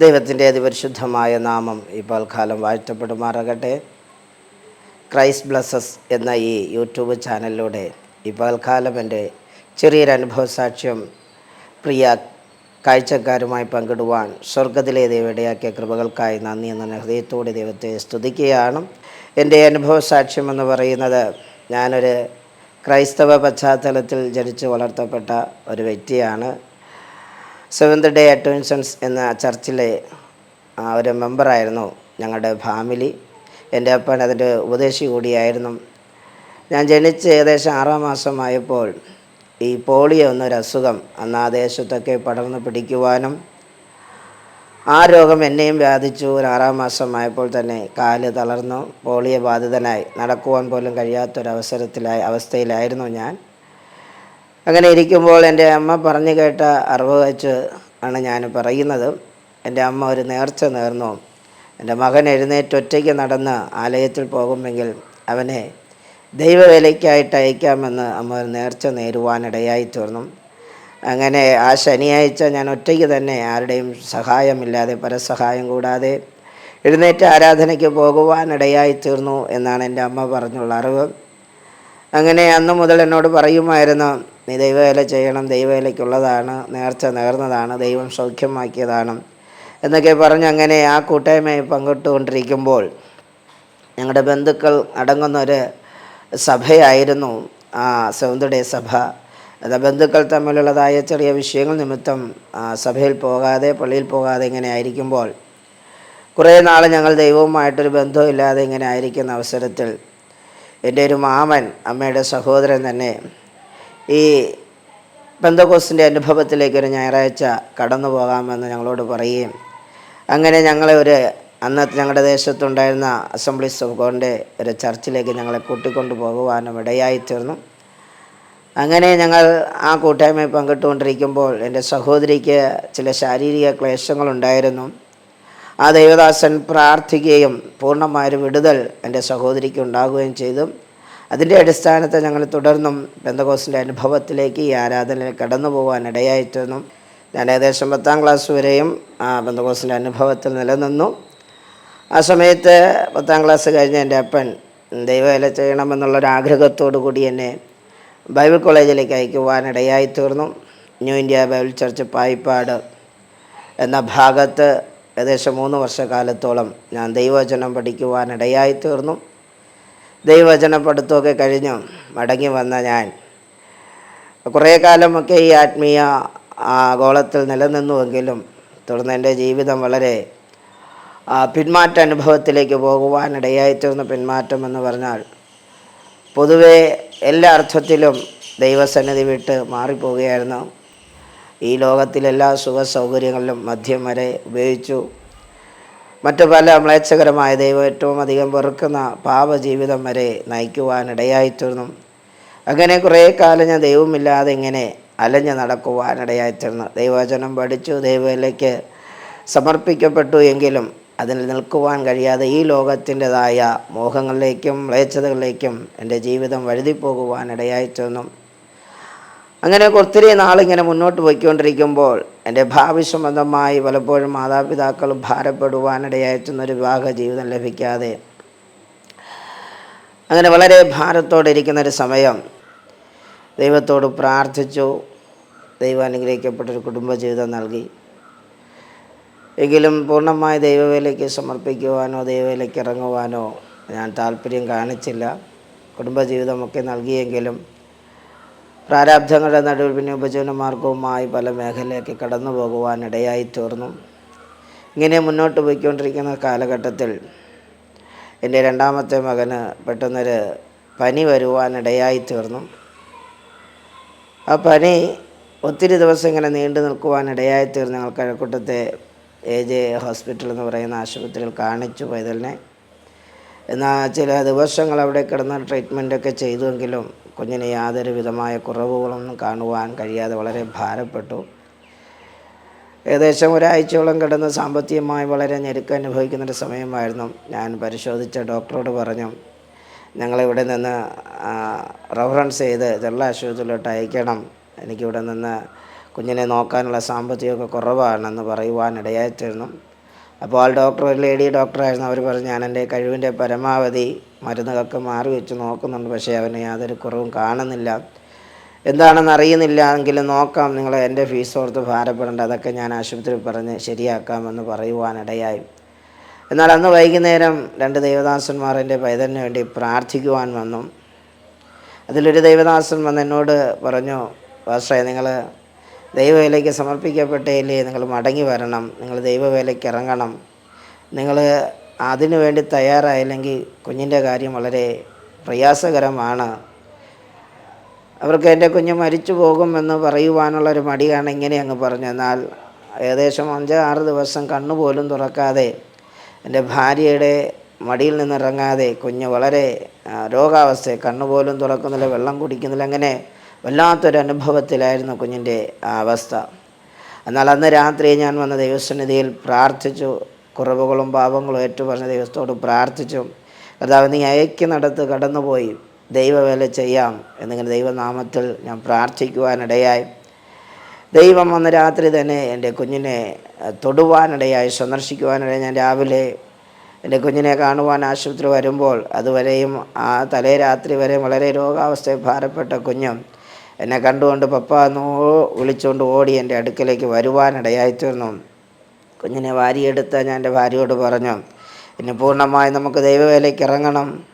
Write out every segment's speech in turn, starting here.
ദൈവത്തിന്റെ അതിപരിശുദ്ധമായ നാമം ഇപ്പോൾ കാലം വാഴ്ത്തപ്പെടുമാറാകട്ടെ. ക്രൈസ്റ്റ് ബ്ലസ്സസ് എന്ന ഈ യൂട്യൂബ് ചാനലിലൂടെ ഇപ്പോൾ കാലം എന്റെ ചെറിയൊരു അനുഭവ സാക്ഷ്യം പ്രിയ കാഴ്ചക്കാരുമായി പങ്കിടുവാൻ സ്വർഗത്തിലെ ദൈവടയാക്കിയ കൃപകൾക്കായി നന്ദി എന്ന ഹൃദയത്തോടെ ദൈവത്തെ സ്തുതിക്കുകയാണ്. എന്റെ അനുഭവ സാക്ഷ്യം എന്ന് പറയുന്നത് ഞാനൊരു ക്രൈസ്തവ പശ്ചാത്തലത്തിൽ ജനിച്ച് വളർത്തപ്പെട്ട ഒരു വ്യക്തിയാണ്. സെവൻത് ഡേ അറ്റൻഷൻസ് എന്ന ചർച്ചിലെ ഒരു മെമ്പറായിരുന്നു ഞങ്ങളുടെ ഫാമിലി. എന്റെ അപ്പൻ അതിന്റെ ഉപദേശി കൂടിയായിരുന്നു. ഞാൻ ജനിച്ച് ഏകദേശം ആറാം മാസമായപ്പോൾ ഈ പോളിയോ എന്നൊരു അസുഖം അന്ന് ആ ദേശത്തൊക്കെ പടർന്ന് പിടിക്കുവാനും ആ രോഗം എന്നെയും ബാധിച്ചു. ഒരു ആറാം മാസമായപ്പോൾ തന്നെ കാൽ തളർന്നു. പോളിയോ ബാധിതനായി നടക്കുവാൻ പോലും കഴിയാത്തൊരവസരത്തിലായി അവസ്ഥയിലായിരുന്നു ഞാൻ. അങ്ങനെ ഇരിക്കുമ്പോൾ എന്റെ അമ്മ പറഞ്ഞു കേട്ട അറിവ് വെച്ച് ആണ് ഞാൻ പറയുന്നത്. എന്റെ അമ്മ ഒരു നേർച്ച നേർന്നു. എന്റെ മകൻ എഴുന്നേറ്റ് ഒറ്റയ്ക്ക് നടന്ന് ആലയത്തിൽ പോകുമെങ്കിൽ അവനെ ദൈവവേലയ്ക്കായിട്ട് അയക്കാമെന്ന് അമ്മ ഒരു നേർച്ച നേരുവാനിടയായി തീർന്നു. അങ്ങനെ ആ ശനിയാഴ്ച ഞാൻ ഒറ്റയ്ക്ക് തന്നെ ആരുടെയും സഹായമില്ലാതെ പരസഹായം കൂടാതെ എഴുന്നേറ്റ് ആരാധനയ്ക്ക് പോകുവാനിടയായി തീർന്നു എന്നാണ് എന്റെ അമ്മ പറഞ്ഞുള്ള അറിവ്. അങ്ങനെ അന്ന് മുതൽ എന്നോട് പറയുമായിരുന്നു നീ ദൈവവേല ചെയ്യണം ദൈവവേലയ്ക്കുള്ളതാണ് നേർച്ച നേർന്നതാണ് ദൈവം സൗഖ്യമാക്കിയതാണ്. എന്നൊക്കെ പറഞ്ഞ് അങ്ങനെ ആ കൂട്ടായ്മയെ പങ്കിട്ടുകൊണ്ടിരിക്കുമ്പോൾ ഞങ്ങളുടെ ബന്ധുക്കൾ അടങ്ങുന്നൊരു സഭയായിരുന്നു ആ സൗന്ദര്യ സഭ. അത് ബന്ധുക്കൾ തമ്മിലുള്ളതായ ചെറിയ വിഷയങ്ങൾ നിമിത്തം ആ, സഭയിൽ പോകാതെ പള്ളിയിൽ പോകാതെ ഇങ്ങനെ ആയിരിക്കുമ്പോൾ കുറേ നാൾ ഞങ്ങൾ ദൈവവുമായിട്ടൊരു ബന്ധമില്ലാതെ ഇങ്ങനെ ആയിരിക്കുന്ന അവസരത്തിൽ എന്റെ ഒരു മാമൻ അമ്മയുടെ സഹോദരൻ തന്നെ ഈ ബന്ധകോസിന്റെ അനുഭവത്തിലേക്ക് ഒരു ഞായറാഴ്ച കടന്നു പോകാമെന്ന് ഞങ്ങളോട് പറയുകയും അങ്ങനെ ഞങ്ങളെ ഒരു അന്നത്തെ ഞങ്ങളുടെ ദേശത്തുണ്ടായിരുന്ന അസംബ്ലി ഓഫ് ഒരു ചർച്ചിലേക്ക് ഞങ്ങളെ കൂട്ടിക്കൊണ്ടു പോകുവാനും ഇടയായി തീർന്നു അങ്ങനെ ഞങ്ങൾ ആ കൂട്ടായ്മയിൽ പങ്കിട്ടുകൊണ്ടിരിക്കുമ്പോൾ എന്റെ സഹോദരിക്ക് ചില ശാരീരിക ക്ലേശങ്ങളുണ്ടായിരുന്നു. ആ ദൈവദാസൻ പ്രാർത്ഥിക്കുകയും പൂർണമായൊരു വിടുതൽ എന്റെ സഹോദരിക്ക് ഉണ്ടാകുകയും ചെയ്തു. അതിന്റെ അടിസ്ഥാനത്തെ ഞങ്ങൾ തുടർന്നും ബന്ധകോസിന്റെ അനുഭവത്തിലേക്ക് ഈ ആരാധനയിൽ കടന്നു പോകാൻ ഇടയായിട്ടിരുന്നു ഞാൻ ഏകദേശം പത്താം ക്ലാസ് വരെയും ആ ബന്ധകോസിന്റെ അനുഭവത്തിൽ നിലനിന്നു. ആ സമയത്ത് പത്താം ക്ലാസ് കഴിഞ്ഞ എന്റെ അപ്പൻ ദൈവവേല ചെയ്യണമെന്നുള്ളൊരാഗ്രഹത്തോടു കൂടി എന്നെ ബൈബിൾ കോളേജിലേക്ക് അയക്കുവാനിടയായി തീർന്നു. New India Bible church Paippad എന്ന ഭാഗത്ത് ഏകദേശം മൂന്ന് വർഷക്കാലത്തോളം ഞാൻ ദൈവവചനം പഠിക്കുവാനിടയായി തീർന്നു. ദൈവവചന പഠിത്തമൊക്കെ കഴിഞ്ഞു മടങ്ങി വന്ന ഞാൻ കുറേ കാലമൊക്കെ ഈ ആത്മീയ ആഗോളത്തിൽ ഗോളത്തിൽ നിലനിന്നുവെങ്കിലും തുടർന്ന് എന്റെ ജീവിതം വളരെ പിന്മാറ്റ അനുഭവത്തിലേക്ക് പോകുവാനിടയായി തീർന്ന. പിന്മാറ്റം എന്ന് പറഞ്ഞാൽ പൊതുവേ എല്ലാ അർത്ഥത്തിലും ദൈവസന്നിധി വിട്ട് മാറിപ്പോവുകയായിരുന്നു. ഈ ലോകത്തിലെല്ലാ സുഖ സൗകര്യങ്ങളിലും മദ്യം വരെ ഉപയോഗിച്ചു. മറ്റു പല മ്ലേച്ഛകരമായ ദൈവം ഏറ്റവും അധികം വെറുക്കുന്ന പാപജീവിതം വരെ നയിക്കുവാനിടയായിത്തീർന്നു അങ്ങനെ കുറേ കാലം ഞാൻ ദൈവമില്ലാതെ ഇങ്ങനെ അലഞ്ഞ് നടക്കുവാനിടയായിത്തീർന്നു ദൈവവചനം പഠിച്ചു ദൈവയിലേക്ക് സമർപ്പിക്കപ്പെട്ടു എങ്കിലും അതിൽ നിൽക്കുവാൻ കഴിയാതെ ഈ ലോകത്തിന്റെതായ മോഹങ്ങളിലേക്കും മ്ലേച്ഛതകളിലേക്കും എന്റെ ജീവിതം വഴുതിപ്പോകുവാനിടയായിത്തീർന്നു അങ്ങനെ ഒത്തിരി നാളിങ്ങനെ മുന്നോട്ട് പോയിക്കൊണ്ടിരിക്കുമ്പോൾ എന്റെ ഭാവി സംബന്ധമായി പലപ്പോഴും മാതാപിതാക്കൾ ഭാരപ്പെടുവാനിടയായിട്ടുന്നൊരു വിവാഹ ജീവിതം ലഭിക്കാതെ. അങ്ങനെ വളരെ ഭാരത്തോടെ ഇരിക്കുന്നൊരു സമയം ദൈവത്തോട് പ്രാർത്ഥിച്ചു. ദൈവം അനുഗ്രഹിക്കപ്പെട്ടൊരു കുടുംബജീവിതം നൽകി. എങ്കിലും പൂർണമായി ദൈവവേലയ്ക്ക് സമർപ്പിക്കുവാനോ ദൈവവേലയ്ക്ക് ഇറങ്ങുവാനോ ഞാൻ താല്പര്യം കാണിച്ചില്ല. കുടുംബജീവിതമൊക്കെ നൽകിയെങ്കിലും പ്രാരാബ്ധങ്ങളുടെ പിന്നെ ഉപജീവന മാർഗവുമായി പല മേഖലയിലേക്ക് കടന്നു പോകുവാനിടയായി തീർന്നു. ഇങ്ങനെ മുന്നോട്ട് പോയിക്കൊണ്ടിരിക്കുന്ന കാലഘട്ടത്തിൽ എന്റെ രണ്ടാമത്തെ മകന് പെട്ടെന്നൊരു പനി വരുവാനിടയായി തീർന്നു. ആ പനി ഒത്തിരി ദിവസം ഇങ്ങനെ നീണ്ടു നിൽക്കുവാനിടയായി തീർന്നു. ഞങ്ങൾ കഴക്കൂട്ടത്തെ എ ജെ ഹോസ്പിറ്റൽ എന്ന് പറയുന്ന ആശുപത്രിയിൽ കാണിച്ചു പൈതലിനെ എന്നാൽ ചില ദിവസങ്ങൾ അവിടെ കിടന്ന് ട്രീറ്റ്മെന്റൊക്കെ ചെയ്തുവെങ്കിലും കുഞ്ഞിന് യാതൊരു വിധമായ കുറവുകളൊന്നും കാണുവാൻ കഴിയാതെ വളരെ ഭാരപ്പെട്ടു. ഏകദേശം ഒരാഴ്ചയോളം കിടന്ന് സാമ്പത്തികമായി വളരെ ഞെരുക്കം അനുഭവിക്കുന്നൊരു സമയമായിരുന്നു. ഞാൻ പരിശോധിച്ച ഡോക്ടറോട് പറഞ്ഞു ഞങ്ങളിവിടെ നിന്ന് റെഫറൻസ് ചെയ്ത് ജനറൽ ആശുപത്രിയിലോട്ട് അയക്കണം. എനിക്കിവിടെ നിന്ന് കുഞ്ഞിനെ നോക്കാനുള്ള സാമ്പത്തികമൊക്കെ കുറവാണെന്ന് പറയുവാനിടയായിത്തീർന്നു അപ്പോൾ ഡോക്ടർ ഒരു ലേഡി ഡോക്ടറായിരുന്നു. അവർ പറഞ്ഞു ഞാൻ എന്റെ കഴിവിന്റെ പരമാവധി മരുന്നുകളൊക്കെ മാറി വെച്ച് നോക്കുന്നുണ്ട്. പക്ഷേ അവന് യാതൊരു കുറവും കാണുന്നില്ല. എന്താണെന്ന് അറിയുന്നില്ല എങ്കിലും നോക്കാം. നിങ്ങൾ എന്റെ ഫീസ് ഓർത്ത് ഭാരപ്പെടേണ്ട. അതൊക്കെ ഞാൻ ആശുപത്രിയിൽ പറഞ്ഞ് ശരിയാക്കാമെന്ന് പറയുവാനിടയായി. എന്നാൽ അന്ന് വൈകുന്നേരം രണ്ട് ദൈവദാസന്മാർ എന്റെ പൈതലിന് വേണ്ടി പ്രാർത്ഥിക്കുവാൻ വന്നു. അതിലൊരു ദൈവദാസൻ വന്ന് എന്നോട് പറഞ്ഞു പാസ്റ്ററെ നിങ്ങൾ ദൈവവേലയ്ക്ക് സമർപ്പിക്കപ്പെട്ടേലേ നിങ്ങൾ മടങ്ങി വരണം നിങ്ങൾ ദൈവവേലയ്ക്ക് ഇറങ്ങണം. നിങ്ങൾ അതിനു വേണ്ടി തയ്യാറായില്ലെങ്കിൽ കുഞ്ഞിന്റെ കാര്യം വളരെ പ്രയാസകരമാണ്. അവർക്ക് എന്റെ കുഞ്ഞ് മരിച്ചു പോകുമെന്ന് പറയുവാനുള്ളൊരു മടിയാണ് ഇങ്ങനെ അങ്ങ് പറഞ്ഞു. എന്നാൽ ഏകദേശം അഞ്ച് ആറ് ദിവസം കണ്ണുപോലും തുറക്കാതെ എന്റെ ഭാര്യയുടെ മടിയിൽ നിന്നിറങ്ങാതെ കുഞ്ഞ് വളരെ രോഗാവസ്ഥ കണ്ണുപോലും തുറക്കുന്നില്ല വെള്ളം കുടിക്കുന്നില്ല അങ്ങനെ വല്ലാത്തൊരു അനുഭവത്തിലായിരുന്നു കുഞ്ഞിന്റെ ആ അവസ്ഥ. എന്നാൽ അന്ന് രാത്രി ഞാൻ വന്ന ദൈവസന്നിധിയിൽ പ്രാർത്ഥിച്ചു. കുറവുകളും പാപങ്ങളും ഏറ്റുപറഞ്ഞ ദൈവത്തോട് പ്രാർത്ഥിച്ചു. കർത്താവ് നീ അയക്കുന്നിടത്ത് കടന്നുപോയി. ദൈവവേല ചെയ്യാം എന്നിങ്ങനെ ദൈവനാമത്തിൽ ഞാൻ പ്രാർത്ഥിക്കുവാനിടയായി. ദൈവം അന്ന് രാത്രി തന്നെ എന്റെ കുഞ്ഞിനെ തൊടുവാനിടയായി സന്ദർശിക്കുവാനിടയായി. ഞാൻ രാവിലെ എന്റെ കുഞ്ഞിനെ കാണുവാൻ ആശുപത്രി വരുമ്പോൾ അതുവരെയും ആ തലേ രാത്രി വരെ വളരെ രോഗാവസ്ഥയിൽ ഭാരപ്പെട്ട കുഞ്ഞും എന്നെ കണ്ടുകൊണ്ട് പപ്പ എന്നോ വിളിച്ചുകൊണ്ട് ഓടി എന്റെ അടുക്കലേക്ക് വരുവാനിടയായി തീർന്നു. കുഞ്ഞിനെ വാരിയെടുത്ത് ഞാൻ എന്റെ ഭാര്യയോട് പറഞ്ഞു ഇനി പൂർണമായി നമുക്ക് ദൈവവേലയ്ക്ക് ഇറങ്ങണം.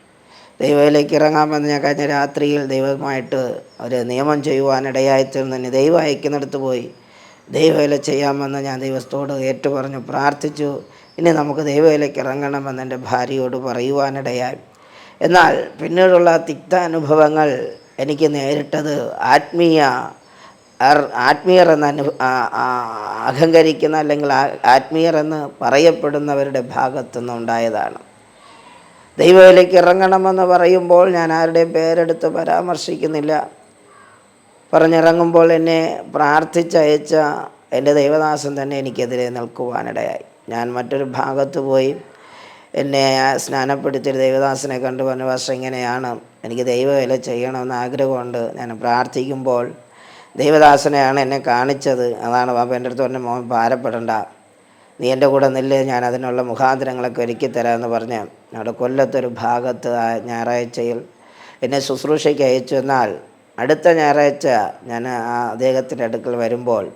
ദൈവവേലയ്ക്ക് ഇറങ്ങാമെന്ന് ഞാൻ കഴിഞ്ഞ രാത്രിയിൽ ദൈവമായിട്ട് ഒരു നിയമം ചെയ്യുവാനിടയായി തീർന്നു. ഇനി ദൈവം അയക്കുന്നിടത്ത് പോയി ദൈവവേല ചെയ്യാമെന്ന് ഞാൻ ദൈവത്തോട് ഏറ്റു പറഞ്ഞു പ്രാർത്ഥിച്ചു. ഇനി നമുക്ക് ദൈവവേലയ്ക്ക് ഇറങ്ങണമെന്ന് എന്റെ ഭാര്യയോട് പറയുവാനിടയായി. എന്നാൽ പിന്നീടുള്ള തിക്ത അനുഭവങ്ങൾ എനിക്ക് നേരിട്ടത് ആത്മീയ ആത്മീയർ എന്ന് അനു അഹങ്കരിക്കുന്ന അല്ലെങ്കിൽ ആത്മീയർ എന്ന് പറയപ്പെടുന്നവരുടെ ഭാഗത്തുനിന്ന് ഉണ്ടായതാണ്. ദൈവവിലേക്ക് ഇറങ്ങണമെന്ന് പറയുമ്പോൾ ഞാൻ ആരുടെയും പേരെടുത്ത് പരാമർശിക്കുന്നില്ല. പറഞ്ഞിറങ്ങുമ്പോൾ എന്നെ പ്രാർത്ഥിച്ചയച്ച എന്റെ ദൈവദാസൻ തന്നെ എനിക്കെതിരെ നിൽക്കുവാനിടയായി. ഞാൻ മറ്റൊരു ഭാഗത്ത് പോയി എന്നെ സ്നാനപ്പെടുത്തിയൊരു ദൈവദാസനെ കണ്ടു. പറഞ്ഞു പക്ഷേ ഇങ്ങനെയാണ്. എനിക്ക് ദൈവവേല ചെയ്യണമെന്ന് ആഗ്രഹമുണ്ട്. ഞാൻ പ്രാർത്ഥിക്കുമ്പോൾ ദൈവദാസനെയാണ് എന്നെ കാണിച്ചത്. അതാണ് പാപ്പ എന്റെ അടുത്ത് പറഞ്ഞ മോൻ ഭാരപ്പെടണ്ട. നീ എന്റെ കൂടെ നില്ല് ഞാൻ അതിനുള്ള മുഖാന്തരങ്ങളൊക്കെ ഒരുക്കി തരാമെന്ന് പറഞ്ഞ് അവിടെ കൊല്ലത്തൊരു ഭാഗത്ത് ഞായറാഴ്ചയിൽ എന്നെ ശുശ്രൂഷയ്ക്ക് അയച്ചു. എന്നാൽ അടുത്ത ഞായറാഴ്ച ഞാൻ ആ അദ്ദേഹത്തിന്റെ അടുക്കൽ വരുമ്പോൾ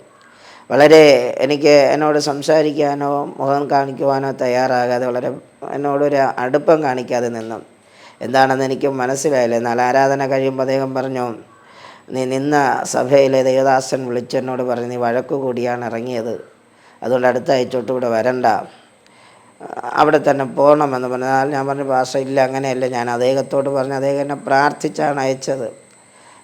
വളരെ എനിക്ക് എന്നോട് സംസാരിക്കാനോ മുഖം കാണിക്കുവാനോ തയ്യാറാകാതെ വളരെ എന്നോടൊരു അടുപ്പം കാണിക്കാതെ നിന്നു. എന്താണെന്ന് എനിക്ക് മനസ്സിലായില്ല. എന്നാൽ ആരാധന കഴിയുമ്പോൾ അദ്ദേഹം പറഞ്ഞു നീ നിന്ന സഭയിലെ ദേവദാസൻ വിളിച്ചെന്നോട് പറഞ്ഞു നീ വഴക്കു കൂടിയാണ് ഇറങ്ങിയത്. അതുകൊണ്ട് അടുത്ത ഇവിടെ വരണ്ട. അവിടെ തന്നെ പോകണമെന്ന് പറഞ്ഞാൽ ഞാൻ പറഞ്ഞു ഭാഷ ഇല്ല അങ്ങനെയല്ല. ഞാൻ അദ്ദേഹത്തോട് പറഞ്ഞു അദ്ദേഹം എന്നെ പ്രാർത്ഥിച്ചാണ് അയച്ചത്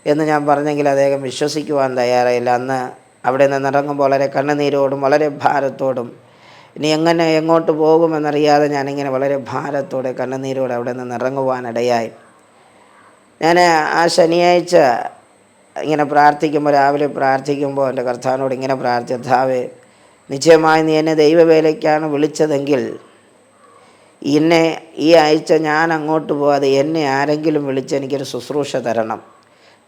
എന്ന് ഞാൻ പറഞ്ഞെങ്കിൽ അദ്ദേഹം വിശ്വസിക്കുവാൻ തയ്യാറായില്ല. അന്ന് അവിടെ നിന്ന് ഇറങ്ങുമ്പോൾ വളരെ കണ്ണുനീരോടും വളരെ ഭാരത്തോടും ഇനി എങ്ങനെ എങ്ങോട്ട് പോകുമെന്നറിയാതെ ഞാനിങ്ങനെ വളരെ ഭാരത്തോടെ കണ്ണുനീരോടെ അവിടെ നിന്ന് ഇറങ്ങുവാനിടയായി ഞാൻ ആ ശനിയാഴ്ച ഇങ്ങനെ പ്രാർത്ഥിക്കുമ്പോൾ രാവിലെ പ്രാർത്ഥിക്കുമ്പോൾ എന്റെ കർത്താവിനോട് ഇങ്ങനെ പ്രാർത്ഥിച്ചാവേ നിശ്ചയമായി നീ എന്നെ ദൈവവേലയ്ക്കാണ് വിളിച്ചതെങ്കിൽ എന്നെ ഈ ആഴ്ച ഞാൻ അങ്ങോട്ട് പോകാതെ എന്നെ ആരെങ്കിലും വിളിച്ച് എനിക്കൊരു ശുശ്രൂഷ തരണം.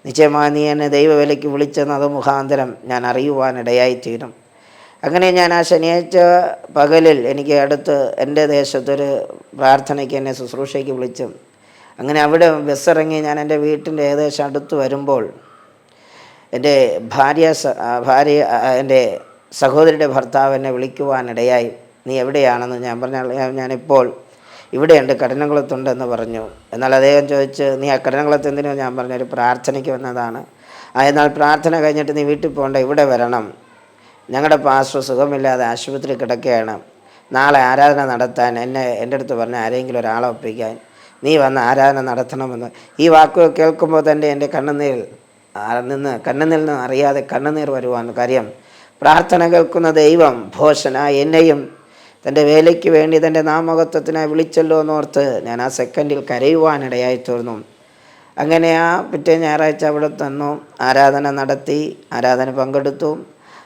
നിശ്ചയമായി നീ എന്നെ ദൈവവേലയ്ക്ക് വിളിച്ചെന്ന് അത് മുഖാന്തരം ഞാൻ അറിയുവാനിടയായിത്തീരും. അങ്ങനെ ഞാൻ ആ ശനിയാഴ്ച പകലിൽ എനിക്ക് അടുത്ത് എന്റെ ദേശത്തൊരു പ്രാർത്ഥനയ്ക്ക് എന്നെ ശുശ്രൂഷയ്ക്ക് വിളിച്ചു. അങ്ങനെ അവിടെ ബസ്സിറങ്ങി ഞാൻ എന്റെ വീട്ടിന്റെ ഏകദേശം അടുത്ത് വരുമ്പോൾ എന്റെ ഭാര്യ ഭാര്യ എന്റെ സഹോദരിയുടെ ഭർത്താവ് എന്നെ വിളിക്കുവാനിടയായി. നീ എവിടെയാണെന്ന് ഞാൻ പറഞ്ഞാൽ ഞാനിപ്പോൾ ഇവിടെയുണ്ട് കഠിനകുളത്തുണ്ടെന്ന് പറഞ്ഞു. എന്നാൽ അദ്ദേഹം ചോദിച്ച് നീ ആ കഠിനകുളത്ത് എന്തിനോ? ഞാൻ പറഞ്ഞൊരു പ്രാർത്ഥനയ്ക്ക് വന്നതാണ്. എന്നാൽ പ്രാർത്ഥന കഴിഞ്ഞിട്ട് നീ വീട്ടിൽ പോകണ്ട ഇവിടെ വരണം. ഞങ്ങളുടെ പാസ്റ്റർ സുഖമില്ലാതെ ആശുപത്രി കിടക്കുകയാണ്. നാളെ ആരാധന നടത്താൻ എന്നെ എന്റെ അടുത്ത് പറഞ്ഞ ആരെങ്കിലും ഒരാളെ ഒപ്പിക്കാൻ നീ വന്ന് ആരാധന നടത്തണമെന്ന്. ഈ വാക്കുകൾ കേൾക്കുമ്പോൾ തന്നെ എന്റെ കണ്ണുനീർ ആ നിന്ന് കണ്ണുനീരിൽ നിന്ന് അറിയാതെ കണ്ണുനീർ വരുവാൻ കാര്യം. പ്രാർത്ഥന കേൾക്കുന്ന ദൈവം ഭോഷന എന്നെയും തന്റെ വേലയ്ക്ക് വേണ്ടി തന്റെ നാമകത്വത്തിനായി വിളിച്ചല്ലോ എന്നോർത്ത് ഞാൻ ആ സെക്കൻഡിൽ കരയുവാനിടയായി തീർന്നു. അങ്ങനെ ആ പിറ്റേ ഞായറാഴ്ച അവിടെ തന്നു. ആരാധന നടത്തി ആരാധന പങ്കെടുത്തു.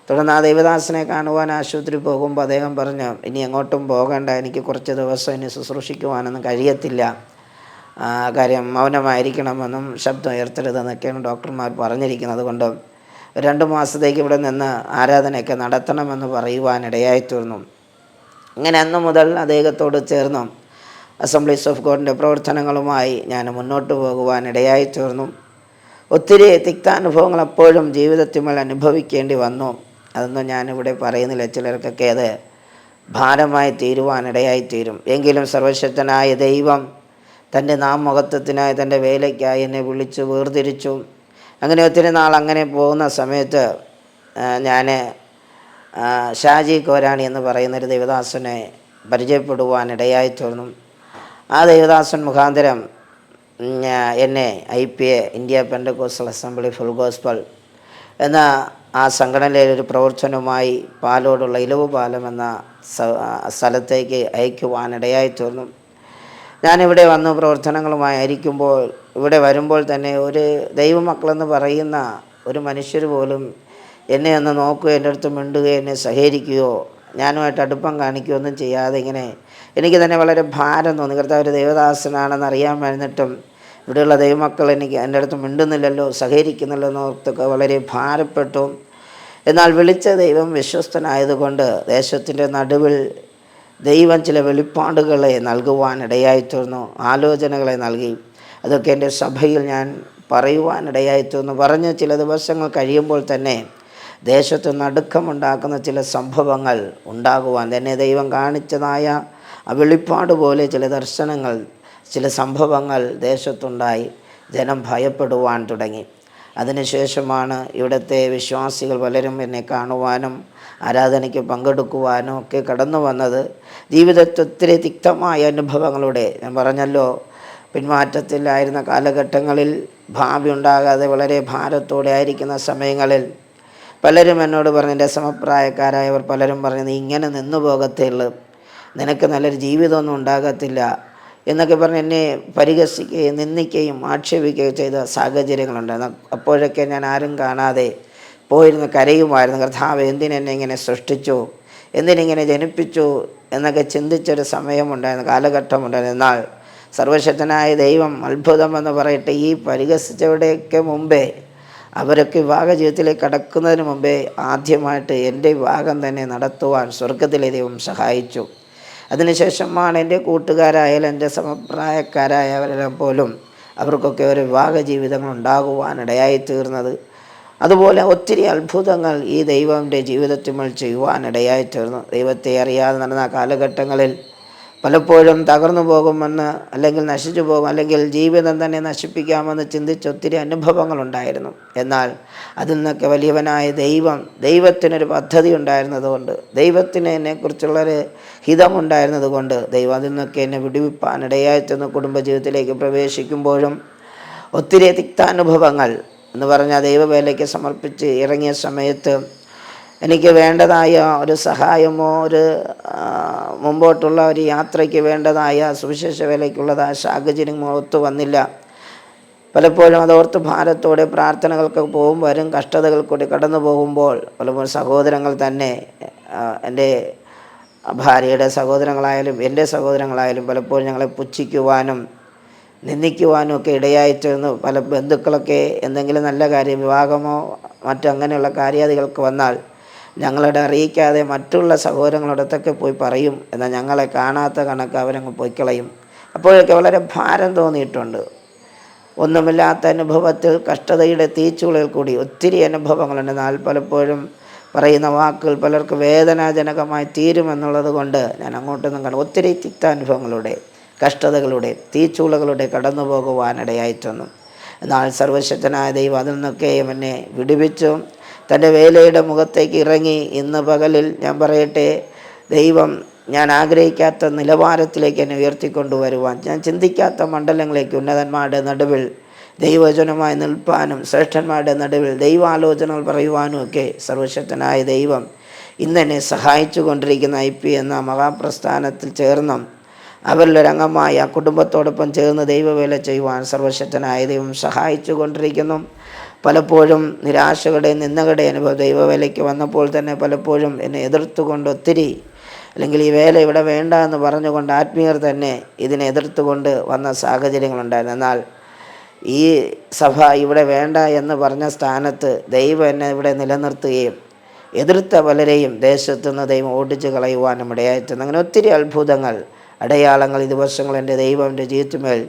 തുടർന്ന് ആ ദൈവദാസനെ കാണുവാൻ ആശുപത്രി പോകുമ്പോൾ അദ്ദേഹം പറഞ്ഞു ഇനി എങ്ങോട്ടും പോകണ്ട എനിക്ക് കുറച്ച് ദിവസം ഇനി ശുശ്രൂഷിക്കുവാനൊന്നും കഴിയത്തില്ല. കാര്യം മൗനമായിരിക്കണമെന്നും ശബ്ദം ഉയർത്തരുതെന്നൊക്കെയാണ് ഡോക്ടർമാർ പറഞ്ഞിരിക്കുന്നത് കൊണ്ട് രണ്ട് മാസത്തേക്ക് ഇവിടെ നിന്ന് ആരാധനയൊക്കെ നടത്തണമെന്ന് പറയുവാനിടയായി തീർന്നു. അങ്ങനെ അന്ന് മുതൽ അദ്ദേഹത്തോട് ചേർന്നു. അസംബ്ലീസ് ഓഫ് ഗോഡിന്റെ പ്രവർത്തനങ്ങളുമായി ഞാൻ മുന്നോട്ട് പോകുവാനിടയായി തീർന്നു. ഒത്തിരി തിക്താനുഭവങ്ങൾ അപ്പോഴും ജീവിതത്തിൽ അനുഭവിക്കേണ്ടി വന്നു. അതൊന്നും ഞാനിവിടെ പറയുന്നില്ല. ചിലർക്കൊക്കെ അത് ഭാരമായി തീരുവാനിടയായി തീരും. എങ്കിലും സർവശക്തനായ ദൈവം തന്റെ നാമഹത്വത്തിനായി തന്റെ വേലയ്ക്കായി എന്നെ വിളിച്ചു വേർതിരിച്ചു. അങ്ങനെ ഒത്തിരി നാൾ അങ്ങനെ പോകുന്ന സമയത്ത് ഞാൻ ഷാജി കോരാണി എന്ന് പറയുന്നൊരു ദേവദാസനെ പരിചയപ്പെടുവാനിടയായി തീർന്നു. ആ ദേവദാസൻ മുഖാന്തരം എന്നെ I P A India Pentecostal assembly full gospel എന്ന ആ സംഘടനയിലെ ഒരു പ്രവർത്തനവുമായി പാലോടുള്ള ഇലവ് പാലം എന്ന സ്ഥലത്തേക്ക് അയക്കുവാനിടയായി തീർന്നു ഞാനിവിടെ വന്ന് പ്രവർത്തനങ്ങളുമായി ആയിരിക്കുമ്പോൾ ഇവിടെ വരുമ്പോൾ തന്നെ ഒരു ദൈവമക്കളെന്ന് പറയുന്ന ഒരു മനുഷ്യർ പോലും എന്നെ ഒന്ന് നോക്കുകയോ എന്റെ അടുത്ത് മിണ്ടുകയോ എന്നെ സഹകരിക്കുകയോ ഞാനുമായിട്ട് അടുപ്പം കാണിക്കുകയോ ഒന്നും ചെയ്യാതെ ഇങ്ങനെ എനിക്ക് തന്നെ വളരെ ഭാരം തോന്നി. കർത്താവ് ഒരു ദൈവദാസനാണെന്ന് അറിയാൻ കഴിഞ്ഞിട്ടും ഇവിടെയുള്ള ദൈവമക്കൾ എനിക്ക് എന്റെ അടുത്ത് മിണ്ടുന്നില്ലല്ലോ സഹകരിക്കുന്നില്ലോ എന്നോർത്തൊക്കെ വളരെ ഭാരപ്പെട്ടു. എന്നാൽ വിളിച്ച ദൈവം വിശ്വസ്തനായതുകൊണ്ട് ദേശത്തിന്റെ നടുവിൽ ദൈവം ചില വെളിപ്പാടുകളെ നൽകുവാനിടയായി തീർന്നു ആലോചനകളെ നൽകി. അതൊക്കെ എന്റെ സഭയിൽ ഞാൻ പറയുവാനിടയായി തീർന്നു. പറഞ്ഞ് ചില ദിവസങ്ങൾ കഴിയുമ്പോൾ തന്നെ ദേശത്ത് നടുക്കമുണ്ടാക്കുന്ന ചില സംഭവങ്ങൾ ഉണ്ടാകുവാൻ തന്നെ ദൈവം കാണിച്ചതായ ആ വെളിപ്പാട് പോലെ ചില ദർശനങ്ങൾ ചില സംഭവങ്ങൾ ദേശത്തുണ്ടായി. ജനം ഭയപ്പെടുവാൻ തുടങ്ങി. അതിനുശേഷമാണ് ഇവിടുത്തെ വിശ്വാസികൾ പലരും എന്നെ കാണുവാനും ആരാധനയ്ക്ക് പങ്കെടുക്കുവാനും ഒക്കെ കടന്നു വന്നത്. ജീവിതത്തിൽ ഒത്തിരി തിക്തമായ അനുഭവങ്ങളുടെ. ഞാൻ പറഞ്ഞല്ലോ പിന്മാറ്റത്തിലായിരുന്ന കാലഘട്ടങ്ങളിൽ ഭാവി ഉണ്ടാകാതെ വളരെ ഭാരത്തോടെ ആയിരിക്കുന്ന സമയങ്ങളിൽ പലരും എന്നോട് പറഞ്ഞു എന്റെ സമപ്രായക്കാരായവർ പലരും പറഞ്ഞു നീ ഇങ്ങനെ നിന്നു പോകത്തേ ഉള്ളൂ. നിനക്ക് നല്ലൊരു ജീവിതമൊന്നും ഉണ്ടാകത്തില്ല. എന്നൊക്കെ പറഞ്ഞ് എന്നെ പരിഹസിക്കുകയും നിന്ദിക്കുകയും ആക്ഷേപിക്കുകയും ചെയ്ത സാഹചര്യങ്ങളുണ്ടായിരുന്നു അപ്പോഴൊക്കെ ഞാൻ ആരും കാണാതെ പോയിരുന്ന് കരയുമായിരുന്നു. കർത്താവ് എന്തിനെന്നെ ഇങ്ങനെ സൃഷ്ടിച്ചു? എന്തിനിങ്ങനെ ജനിപ്പിച്ചു? എന്നൊക്കെ ചിന്തിച്ചൊരു സമയമുണ്ടായിരുന്നു കാലഘട്ടമുണ്ടായിരുന്നു. എന്നാൽ സർവശക്തനായ ദൈവം അത്ഭുതമെന്ന് പറയട്ടെ ഈ പരിഹസിച്ചവരുടെയൊക്കെ മുമ്പേ അവരൊക്കെ വിവാഹ ജീവിതത്തിലേക്ക് കടക്കുന്നതിന് മുമ്പേ ആദ്യമായിട്ട് എന്റെ വിവാഹം തന്നെ നടത്തുവാൻ സ്വർഗത്തിലെ ദൈവം സഹായിച്ചു. അതിനുശേഷമാണ് എന്റെ കൂട്ടുകാരായാലും എന്റെ സമപ്രായക്കാരായവരെല്ലാം പോലും അവർക്കൊക്കെ ഒരു വിവാഹ ജീവിതങ്ങൾ ഉണ്ടാകുവാനിടയായി തീർന്നത് അതുപോലെ ഒത്തിരി അത്ഭുതങ്ങൾ ഈ ദൈവന്റെ ജീവിതത്തിൽ ചെയ്യുവാനിടയായി തീർന്നു ദൈവത്തെ അറിയാതെ നടന്ന കാലഘട്ടങ്ങളിൽ പലപ്പോഴും തകർന്നു പോകുമെന്ന് അല്ലെങ്കിൽ നശിച്ചു പോകും അല്ലെങ്കിൽ ജീവിതം തന്നെ നശിപ്പിക്കാമെന്ന് ചിന്തിച്ച് ഒത്തിരി അനുഭവങ്ങളുണ്ടായിരുന്നു. എന്നാൽ അതിൽ നിന്നൊക്കെ വലിയവനായ ദൈവം ദൈവത്തിനൊരു പദ്ധതി ഉണ്ടായിരുന്നതുകൊണ്ട് ദൈവത്തിന് എന്നെക്കുറിച്ചുള്ളൊരു ഹിതമുണ്ടായിരുന്നതുകൊണ്ട് ദൈവം അതിൽ നിന്നൊക്കെ എന്നെ വിടുവിപ്പാനിടയായി ചെന്ന് കുടുംബജീവിതത്തിലേക്ക് പ്രവേശിക്കുമ്പോഴും ഒത്തിരി തിക്താനുഭവങ്ങൾ എന്ന് പറഞ്ഞാൽ ദൈവവേലയ്ക്ക് സമർപ്പിച്ച് ഇറങ്ങിയ സമയത്ത് എനിക്ക് വേണ്ടതായ ഒരു സഹായമോ ഒരു മുമ്പോട്ടുള്ള ഒരു യാത്രയ്ക്ക് വേണ്ടതായ സുവിശേഷ വേലയ്ക്കുള്ളതായ സാഹചര്യങ്ങളോ ഒത്തു വന്നില്ല. പലപ്പോഴും അതോർത്ത് ഭാരത്തോടെ പ്രാർത്ഥനകൾക്ക് പോകും വരും കഷ്ടതകൾ കൂടി കടന്നു പോകുമ്പോൾ പലപ്പോഴും സഹോദരങ്ങൾ തന്നെ എന്റെ ഭാര്യയുടെ സഹോദരങ്ങളായാലും എന്റെ സഹോദരങ്ങളായാലും പലപ്പോഴും ഞങ്ങളെ പുച്ഛിക്കുവാനും നിന്ദിക്കുവാനും ഒക്കെ ഇടയായിത്തീർന്നു പല ബന്ധുക്കളൊക്കെ എന്തെങ്കിലും നല്ല കാര്യം വിവാഹമോ മറ്റങ്ങനെയുള്ള കാര്യാദികൾക്ക് വന്നാൽ ഞങ്ങളോട് അറിയിക്കാതെ മറ്റുള്ള സഹോദരങ്ങളോടത്തൊക്കെ പോയി പറയും എന്നാൽ ഞങ്ങളെ കാണാത്ത കണക്ക് അവരങ്ങ് പൊയ്ക്കളയും. അപ്പോഴൊക്കെ വളരെ ഭാരം തോന്നിയിട്ടുണ്ട്. ഒന്നുമില്ലാത്ത അനുഭവത്തിൽ കഷ്ടതയുടെ തീച്ചുളിൽ കൂടി ഒത്തിരി അനുഭവങ്ങളുണ്ട്. എന്നാൽ പലപ്പോഴും പറയുന്ന വാക്കുകൾ പലർക്ക് വേദനാജനകമായി തീരുമെന്നുള്ളത് കൊണ്ട് ഞാൻ അങ്ങോട്ടൊന്നും കാണും ഒത്തിരി തിക്താനുഭവങ്ങളുടെ കഷ്ടതകളുടെ തീച്ചൂളകളുടെ കടന്നു പോകുവാനിടയായിട്ടൊന്നും എന്നാൽ സർവശക്തനായ ദൈവം അതിൽ നിന്നൊക്കെയും എന്നെ വിടുവിച്ചു. തന്റെ വേലയുടെ മുഖത്തേക്ക് ഇറങ്ങി ഇന്ന് പകലിൽ ഞാൻ പറയട്ടെ ദൈവം ഞാൻ ആഗ്രഹിക്കാത്ത നിലവാരത്തിലേക്ക് എന്നെ ഉയർത്തിക്കൊണ്ടുവരുവാൻ. ഞാൻ ചിന്തിക്കാത്ത മണ്ഡലങ്ങളിലേക്ക് ഉന്നതന്മാരുടെ നടുവിൽ ദൈവജനമായി നിൽപ്പാനും ശ്രേഷ്ഠന്മാരുടെ നടുവിൽ ദൈവാലോചനകൾ പറയുവാനും ഒക്കെ സർവശക്തനായ ദൈവം ഇന്നെന്നെ സഹായിച്ചു കൊണ്ടിരിക്കുന്ന ഐ പി എന്ന മഹാപ്രസ്ഥാനത്തിൽ ചേർന്നും അവരിലൊരംഗമായി ആ കുടുംബത്തോടൊപ്പം ചേർന്ന് ദൈവവേല ചെയ്യുവാൻ സർവശക്തനായ ദൈവം സഹായിച്ചു കൊണ്ടിരിക്കുന്നു. പലപ്പോഴും നിരാശകളുടെ നിന്നകളുടെ അനുഭവം ദൈവവേലയ്ക്ക് വന്നപ്പോൾ തന്നെ പലപ്പോഴും എന്നെ എതിർത്തുകൊണ്ട് ഒത്തിരി അല്ലെങ്കിൽ ഈ വേല ഇവിടെ വേണ്ട എന്ന് പറഞ്ഞുകൊണ്ട് ആത്മീയർ തന്നെ ഇതിനെ എതിർത്തുകൊണ്ട് വന്ന സാഹചര്യങ്ങളുണ്ടായിരുന്നു. എന്നാൽ ഈ സഭ ഇവിടെ വേണ്ട എന്ന് പറഞ്ഞ സ്ഥാനത്ത് ദൈവം എന്നെ ഇവിടെ നിലനിർത്തുകയും എതിർത്ത പലരെയും ദേശത്തു നിന്ന് ദൈവം ഓടിച്ചു കളയുവാനും ഇടയായിട്ടുണ്ട്. അങ്ങനെ ഒത്തിരി അത്ഭുതങ്ങൾ അടയാളങ്ങൾ ഈ ദിവസങ്ങൾ എന്റെ ദൈവം എന്റെ ജീവിതത്തിന്മേൽ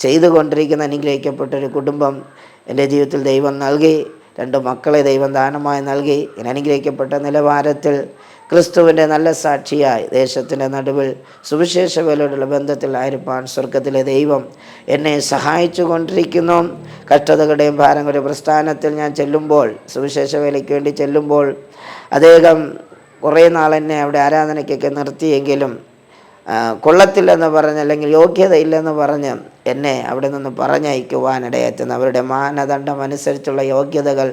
ചെയ്തുകൊണ്ടിരിക്കുന്ന അനുഗ്രഹിക്കപ്പെട്ടൊരു കുടുംബം എന്റെ ജീവിതത്തിൽ ദൈവം നൽകി രണ്ട് മക്കളെ ദൈവം ദാനമായി നൽകി ഇങ്ങനെ അനുഗ്രഹിക്കപ്പെട്ട നിലവാരത്തിൽ ക്രിസ്തുവിന്റെ നല്ല സാക്ഷിയായി ദേശത്തിന്റെ നടുവിൽ സുവിശേഷ വേലയോടുള്ള ബന്ധത്തിൽ ആയിരിക്കാൻ സ്വർഗത്തിലെ ദൈവം എന്നെ സഹായിച്ചു കൊണ്ടിരിക്കുന്നു. കഷ്ടതകളുടെയും ഭാരങ്ങളുടെ പ്രസ്ഥാനത്തിൽ ഞാൻ ചെല്ലുമ്പോൾ സുവിശേഷ വേലയ്ക്ക് വേണ്ടി ചെല്ലുമ്പോൾ അദ്ദേഹം കുറേ നാൾ എന്നെ അവിടെ ആരാധനയ്ക്കൊക്കെ നിർത്തിയെങ്കിലും കൊള്ളത്തില്ലെന്ന് പറഞ്ഞ് അല്ലെങ്കിൽ യോഗ്യതയില്ലെന്ന് പറഞ്ഞ് എന്നെ അവിടെ നിന്ന് പറഞ്ഞയക്കുവാനിടയെത്തുന്ന അവരുടെ മാനദണ്ഡം അനുസരിച്ചുള്ള യോഗ്യതകൾ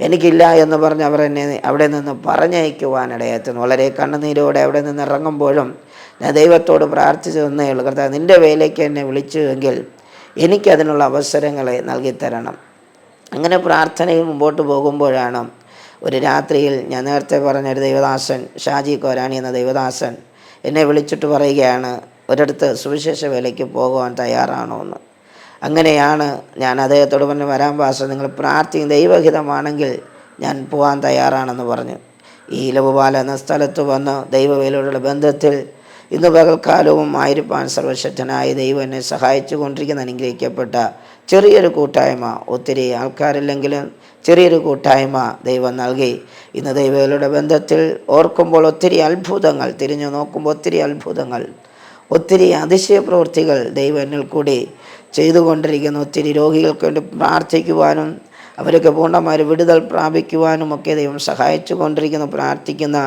എനിക്കില്ല എന്ന് പറഞ്ഞ് അവർ എന്നെ അവിടെ നിന്ന് പറഞ്ഞയക്കുവാനിടയെത്തുന്നു വളരെ കണ്ണുനീരോടെ അവിടെ നിന്ന് ഇറങ്ങുമ്പോഴും ഞാൻ ദൈവത്തോട് പ്രാർത്ഥിച്ചു തന്നേ ഉള്ളൂ. കർത്താവ് നിന്റെ വേലയ്ക്ക് എന്നെ വിളിച്ചു എങ്കിൽ എനിക്കതിനുള്ള അവസരങ്ങളെ നൽകിത്തരണം അങ്ങനെ പ്രാർത്ഥനയിൽ മുമ്പോട്ട് പോകുമ്പോഴാണ് ഒരു രാത്രിയിൽ ഞാൻ നേരത്തെ പറഞ്ഞൊരു ദൈവദാസൻ ഷാജി കോരാണി എന്ന ദൈവദാസൻ എന്നെ വിളിച്ചിട്ട് പറയുകയാണ് ഒരിടത്ത് സുവിശേഷ വേലയ്ക്ക് പോകുവാൻ തയ്യാറാണോ എന്ന്. അങ്ങനെയാണ് ഞാൻ അദ്ദേഹത്തോട് പറഞ്ഞു വരാൻ പാസ് നിങ്ങൾ പ്രാർത്ഥി ദൈവഹിതമാണെങ്കിൽ ഞാൻ പോകാൻ തയ്യാറാണെന്ന് പറഞ്ഞു. ഈ ലഘുപാല എന്ന സ്ഥലത്ത് വന്ന് ദൈവവേലയോടുള്ള ബന്ധത്തിൽ ഇന്ന് പകൽക്കാലവും ആയിരിപ്പാൻ സർവശക്തനായ ദൈവം എന്നെ സഹായിച്ചു കൊണ്ടിരിക്കുന്ന അനുഗ്രഹിക്കപ്പെട്ട ചെറിയൊരു കൂട്ടായ്മ ഒത്തിരി ആൾക്കാരില്ലെങ്കിലും ചെറിയൊരു കൂട്ടായ്മ ദൈവം നൽകി. ഇന്ന് ദൈവങ്ങളുടെ ബന്ധത്തിൽ ഓർക്കുമ്പോൾ ഒത്തിരി അത്ഭുതങ്ങൾ തിരിഞ്ഞു നോക്കുമ്പോൾ ഒത്തിരി അത്ഭുതങ്ങൾ ഒത്തിരി അതിശയ പ്രവൃത്തികൾ ദൈവം എന്നിൽ കൂടി ചെയ്തുകൊണ്ടിരിക്കുന്നു. ഒത്തിരി രോഗികൾക്ക് വേണ്ടി പ്രാർത്ഥിക്കുവാനും അവരൊക്കെ പൂർണമായ വിടുതൽ പ്രാപിക്കുവാനും ഒക്കെ ദൈവം സഹായിച്ചു കൊണ്ടിരിക്കുന്നു പ്രാർത്ഥിക്കുന്ന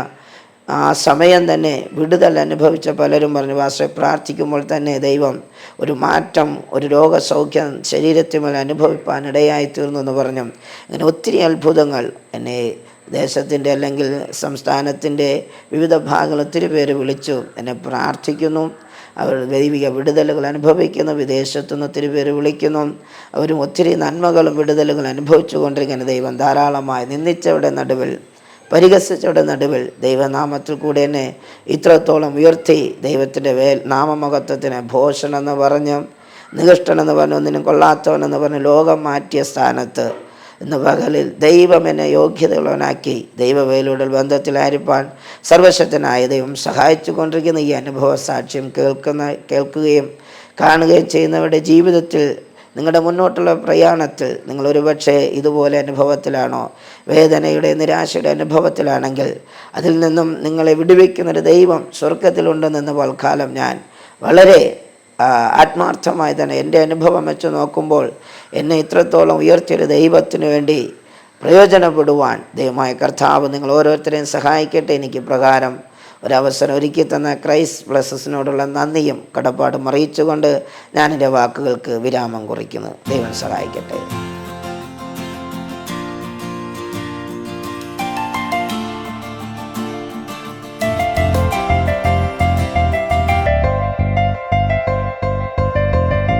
ആ സമയം തന്നെ വിടുതൽ അനുഭവിച്ച പലരും പറഞ്ഞു പാസ്റ്ററെ പ്രാർത്ഥിക്കുമ്പോൾ തന്നെ ദൈവം ഒരു മാറ്റം ഒരു രോഗസൗഖ്യം ശരീരത്തിന്മേൽ അനുഭവിപ്പാൻ ഇടയായി തീർന്നു എന്ന് പറഞ്ഞു. അങ്ങനെ ഒത്തിരി അത്ഭുതങ്ങൾ എന്നെ ദേശത്തിന്റെ അല്ലെങ്കിൽ സംസ്ഥാനത്തിന്റെ വിവിധ ഭാഗങ്ങൾ ഒത്തിരി പേര് വിളിച്ചു എന്നെ പ്രാർത്ഥിക്കുന്നു. അവർ ദൈവിക വിടുതലുകൾ അനുഭവിക്കുന്നു വിദേശത്തു നിന്ന് ഒത്തിരി പേര് വിളിക്കുന്നു. അവരും ഒത്തിരി നന്മകളും വിടുതലുകളും അനുഭവിച്ചു കൊണ്ടിരിക്കുന്ന. ദൈവം ധാരാളമായി നിന്ദിച്ചവരുടെ നടുവിൽ പരിഹസിച്ചവരുടെ നടുവിൽ ദൈവനാമത്തിൽ കൂടെ എന്നെ ഇത്രത്തോളം ഉയർത്തി ദൈവത്തിന്റെ വേ നാമമഹത്വത്തിന് ഭോഷണമെന്ന് പറഞ്ഞും നികൃഷ്ടനെന്ന് പറഞ്ഞു ഒന്നിനും കൊള്ളാത്തവനെന്ന് പറഞ്ഞ് ലോകം മാറ്റിയ സ്ഥാനത്ത് ഇന്ന് പകലിൽ ദൈവം എന്നെ യോഗ്യതയുള്ളവനാക്കി ദൈവവേലയുടെ ബന്ധത്തിലായിരിക്കാൻ സർവശക്തനായ ദൈവം സഹായിച്ചു കൊണ്ടിരിക്കുന്ന ഈ അനുഭവ സാക്ഷ്യം കേൾക്കുന്ന കേൾക്കുകയും കാണുകയും ചെയ്യുന്നവരുടെ ജീവിതത്തിൽ നിങ്ങളുടെ മുന്നോട്ടുള്ള പ്രയാണത്തിൽ നിങ്ങൾ ഒരുപക്ഷെ ഇതുപോലെ അനുഭവത്തിലാണോ? വേദനയുടെ നിരാശയുടെ അനുഭവത്തിലാണെങ്കിൽ അതിൽ നിന്നും നിങ്ങളെ വിടുവിക്കുന്നൊരു ദൈവം സ്വർഗത്തിലുണ്ടെന്ന് വൽക്കാലം ഞാൻ വളരെ ആത്മാർത്ഥമായി തന്നെ എന്റെ അനുഭവം വെച്ച് നോക്കുമ്പോൾ എന്നെ ഇത്രത്തോളം ഉയർത്തിയൊരു ദൈവത്തിന് വേണ്ടി പ്രയോജനപ്പെടുവാൻ ദൈവമായ കർത്താവ് നിങ്ങൾ ഓരോരുത്തരെയും സഹായിക്കട്ടെ. എനിക്ക് പ്രകാരം ഒരവസരം ഒരുക്കി തന്ന ക്രൈസ് ബ്ലസ്സസിനോടുള്ള നന്ദിയും കടപ്പാടും അറിയിച്ചുകൊണ്ട് ഞാൻ എന്റെ വാക്കുകൾക്ക് വിരാമം കുറിക്കുന്നു. ദൈവം സഹായിക്കട്ടെ.